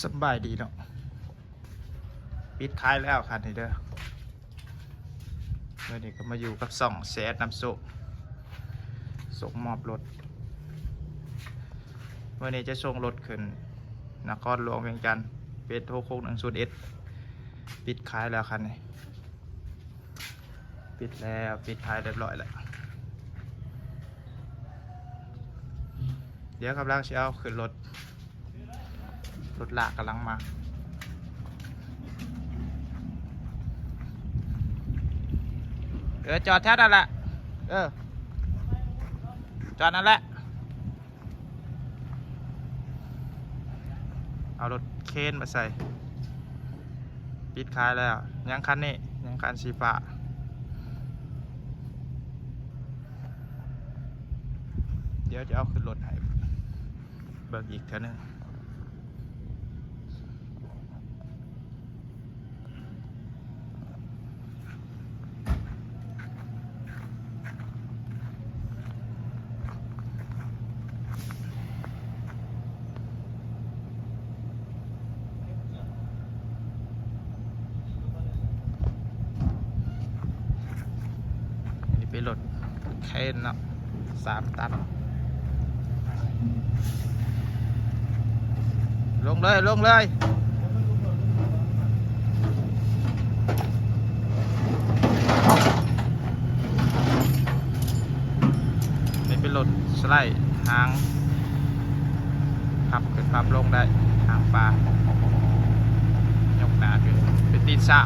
สบายดีเนาะปิดท้ายแล้วคันนี้เด้อเมื่อนี้ก็มาอยู่กับสองแสนน้ำสุกส่งมอบรถเมื่อนี้จะส่งรถขึ้นนครหลวงเวียงจันทร์เป็นโทโคกหนึ่งศูนย์เอสปิดขายแล้วคันนี้ปิดแล้วปิดขายเรียบร้อยแล้วเดี๋ยวกำลังจะเอาขึ้นรถ รถลากกำลังมาเออจอดแท่นั่นแหละเออ จอดนั่นแหละ เอารถเคนมาใส่ ปิดคายแล้ว ยังคันนี้ ยังคันสีฟ้าเดี๋ยวจะเอาขึ้นรถให้เบิกอีกเท่านึง รถเคนเนาะสามตัน ลงเลย ลงเลยนี่เป็นรถสไลด์หางพับขึ้นพับลงได้หางปลายกหนาขึ้นเป็นตีนสะ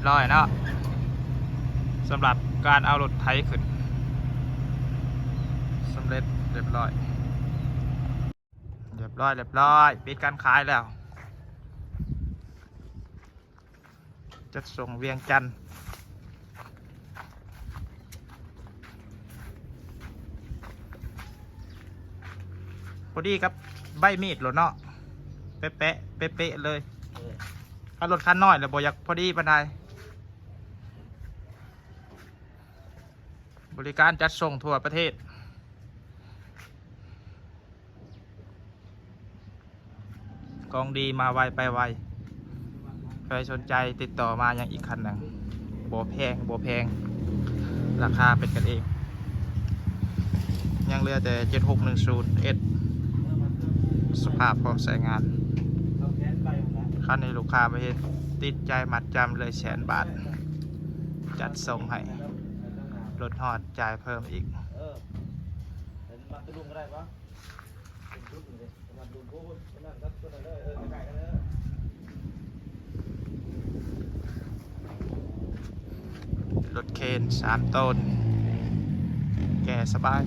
บร้อยเนาะสำหรับการเอารถไถขึ้นสำเร็จเรียบร้อย เรียบร้อย เรียบร้อย ปิดการขายแล้ว จะส่งเวียงจันทน์พอดีครับ ใบมีดรถเนาะเป๊ะเป๊ะเป๊ะเป๊ะๆเลยถ้ารถคันน้อยแล้วบอยากพอดีปานใด บริการจัดส่งทั่วประเทศ กองดีมาไวไปไว ใครสนใจติดต่อมาอยังอีกคันหนึ่งโบแพงโบแพง ราคาเป็นกันเอง ยังเหลือแต่ 7610 S สภาพพร้อมใช้งาน คันนี้ลูกค้าไม่เห็นติดใจมัดจำเลยแสนบาท จัดส่งให้ ลดหอดจ่ายเพิ่มอีก เออเป็นมัดตะลุงก็ได้ปะเป็นชุดอยู่เลยมัดลุงโอ้ยนั่นครับตัวนั้นเลยเออไก่กันเลยรถเคนสามต้น แก่สบาย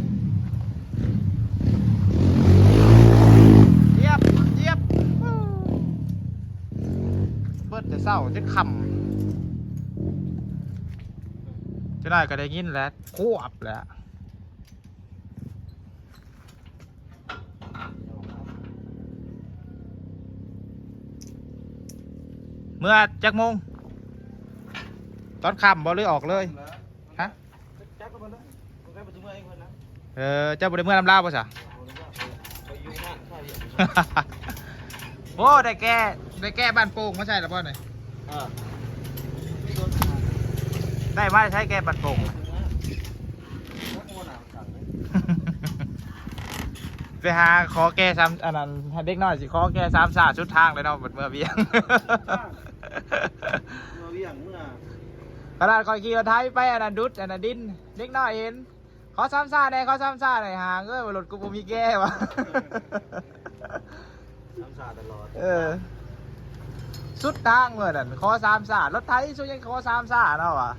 เยียบเยียบวู้เบิดแต่เศร้าจะคำ ได้ก็ได้ยินแล้วควบแล้วเมื่อจักโมงตอนค่ำบ่เลยออกเลย ฮะ เออเจ้าบ่ได้เมื่อลำลาวป่ะสะไปอยู่หน้าข้าวเยอะโอ้ได้แก้ได้แก้บ้านโป่งมาใช่หรือเปล่าเนี่ยอ่า ได้มาใช้แก้บ้านโป่งไปหาขอแก้ซ้ำอันนั้นให้เด็กน้อยสิขอแก้ซ้ำสาชุดทางเลยเนาะเบิดเมื่อเบียงเมื่อเวี่ยงเมื่อขนาดคอยขี่รถไทยไปอันนั้นดุดอันนั้นดินเด็กน้อยเห็นขอซ้ำซ่าหน่อยขอซ้ำซ่าหน่อยหางเอ้ยว่ารถกูบ่มีแก้วะน้ำสาตลอดเออสุดทางเมื่อนั่นขอสามสารถไทยช่วยยังขอสามสาเนาะวะ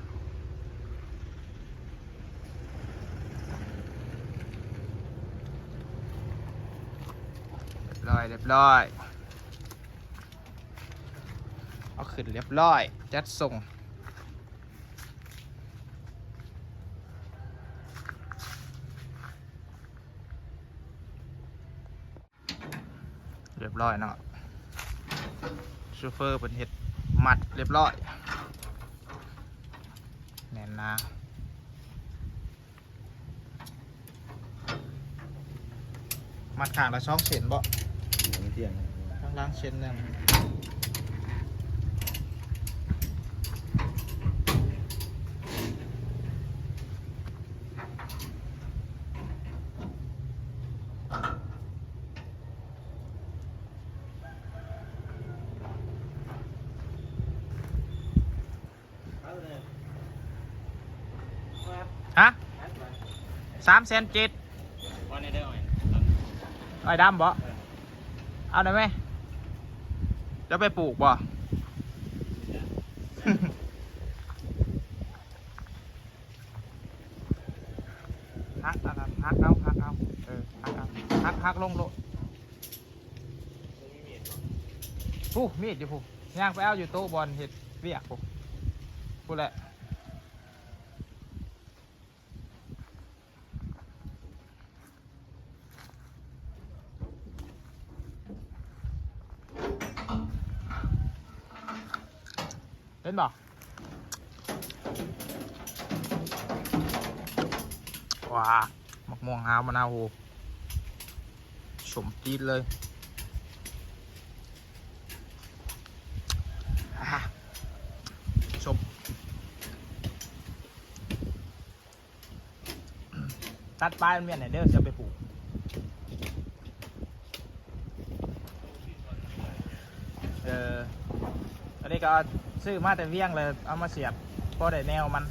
ร้อยเรียบร้อย เอาขึ้นเรียบร้อย จัดส่งเรียบร้อยเนาะชูเฟอร์เป็นเห็ดมัดเรียบร้อยแน่นนามัดขางละช่องเส้นบ่ เที่ยงข้างล่างเส้นหนึ่งฮะสามแสนเจ็ดวันนี้ได้อ่อยไอ้ดำบ่ เอาได้ไหมจะไปปลูกบ่ ฮักอันนั้นฮักเอาฮักเอาเออฮักเอาฮักฮักลงโลผู้มีดอยู่ผู้ย่างไปเอาอยู่โต๊ะบอลเห็ดเวียกผู้ผู้แหละ เล่นบ่ว้ามักม่วงหาวมะนาวโหสมจีดเลยอะสมตัดปลายมันเมียนไหนเด้อจะไปปลูกเอออันนี้ก็ ซื้อมาแต่เวียงเลยเอามาเสียบพอได้แนวมัน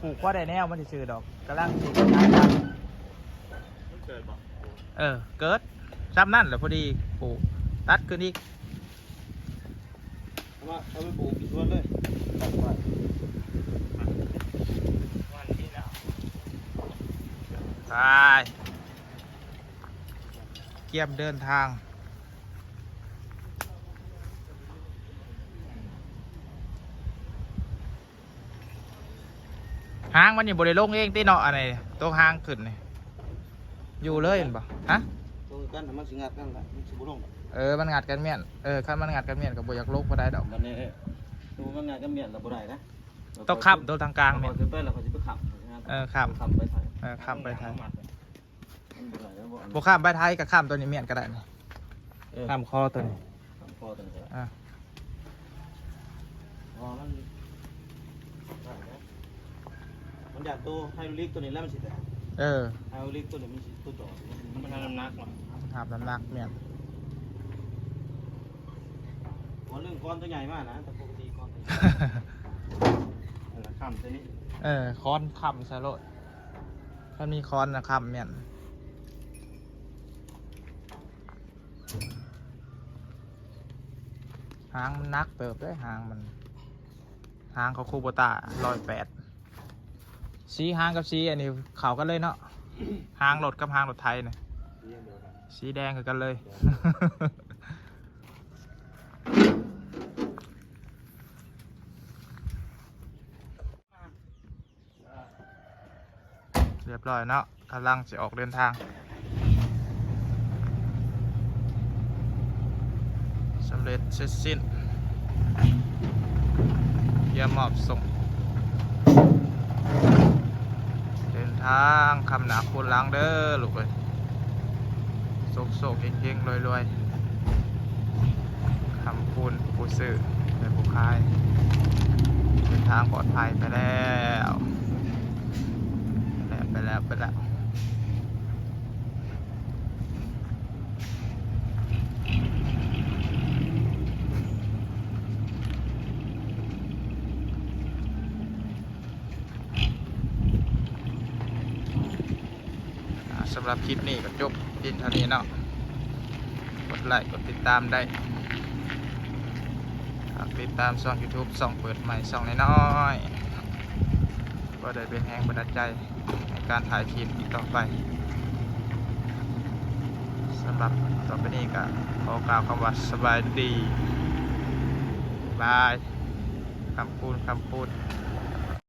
ปลูกพอได้แนวมันจะซื้อดอกกำลังปลูกงานกันเกิดบอกเออ เกิดซ้ำนั่นแหละพอดีปลูกตัดขึ้นอีกเอามาเอาไปปลูกอีกสวนเลยตัดไว้วันนี้แล้วไปเกียมเดินทาง หาง มันอยู่บริโลงเองตีเนาะอะไรตัวหางขึ้นนี่อยู่เลยเห็นปะฮะตัวกันน่ะมันสิงัดกันแหละมันสิบ่ลงเออมันงัดกันเมียนเออคันมันงัดกันเมียนกับบอยากลกมาได้ดอกมันนี่ตัวมันงัดกันเมียนแล้วบ่ได้นะต้องขับตัวทางกลางเนี่เนี่ยยไปแล้วเขาสิไปขับเออขับขับไปไทยเออขับไปไทยมันบ่ได้แล้วบ่อันบข้ามใบไทยกับข้ามตัวนี้เมียนก็ได้นี่เออข้ามคอตัวนี้ขับคอตัวนี้อะอ๋อมันได้นะ มันอยากตัวไฮดรอลิกตัวนี้แล้วมันสิแต่เออไฮดรอลิกตัวนี้มันสิตัวต่อมันทำน้ำหนักเนาะหาบน้ำหนักเมียนก้อนเรื่องก้อนตัวใหญ่มากนะแต่ปกติก้อนตัวใหญ่อันละคำตัวนี้เออคอนคำซะโลดถ้ามีคอนนะคำเมียนหางมันนักเติบด้วยหางมัน หางเขาคูโบตาร้อยแปด สีหางกับสีอันนี้เขากันเลยเนาะหางรถกับหางรถไทยเนี่ยเรียงเดียวกันสีแดงคือกันเลย เรียบร้อยเนาะกำลังจะออกเดินทางสำเร็จเสร็จสิ้นเยี่ยมมอบส่งเดิน ทางคำหนาคุณล้างเด้อลูกเลยโศกโศกเฮงๆรวยๆคำคุณผู้ซื้อและผู้ขายเดินทางปลอดภัยไปแล้ว ไปแล้วไปแล้วไปแล้วอ่า สำหรับคลิปนี้ก็จบเพียงเท่านี้เนาะกดไลค์กดติดตามได้ติดตามช่อง YouTube ช่องเปิดใหม่ช่องน้อยๆก็ได้เป็นแรงบันดาลใจในการถ่ายคลิปอีกต่อไปสำหรับต่อไปนี้ก็ขอกล่าวคำว่าสบายดีบายคำพูดคำพูด